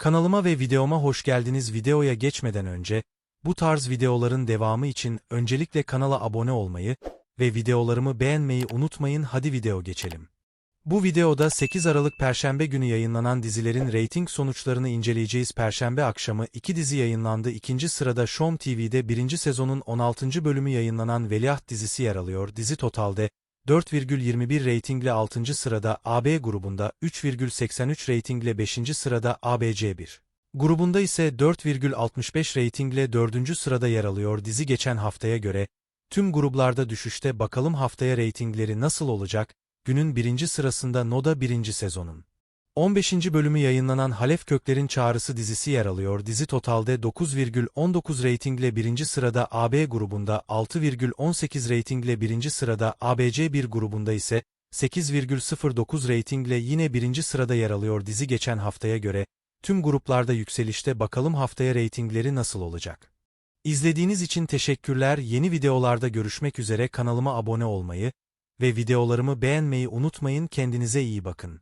Kanalıma ve videoma hoş geldiniz. Videoya geçmeden önce, bu tarz videoların devamı için öncelikle kanala abone olmayı ve videolarımı beğenmeyi unutmayın. Hadi video geçelim. Bu videoda 8 Aralık Perşembe günü yayınlanan dizilerin reyting sonuçlarını inceleyeceğiz. Perşembe akşamı iki dizi yayınlandı. İkinci sırada Shom TV'de birinci sezonun 16. bölümü yayınlanan Veliaht dizisi yer alıyor. Dizi totalde 4,21 reytingle 6. sırada AB grubunda, 3,83 reytingle 5. sırada ABC1. Grubunda ise 4,65 reytingle 4. sırada yer alıyor. Dizi geçen haftaya göre, tüm gruplarda düşüşte bakalım haftaya reytingleri nasıl olacak? Günün birinci sırasında Noda birinci sezonun. 15. bölümü yayınlanan Halef Kökler'in Çağrısı dizisi yer alıyor. Dizi totalde 9,19 reytingle birinci sırada AB grubunda, 6,18 reytingle birinci sırada ABC1 grubunda ise 8,09 reytingle yine birinci sırada yer alıyor. Dizi geçen haftaya göre tüm gruplarda yükselişte bakalım haftaya reytingleri nasıl olacak. İzlediğiniz için teşekkürler. Yeni videolarda görüşmek üzere kanalıma abone olmayı ve videolarımı beğenmeyi unutmayın. Kendinize iyi bakın.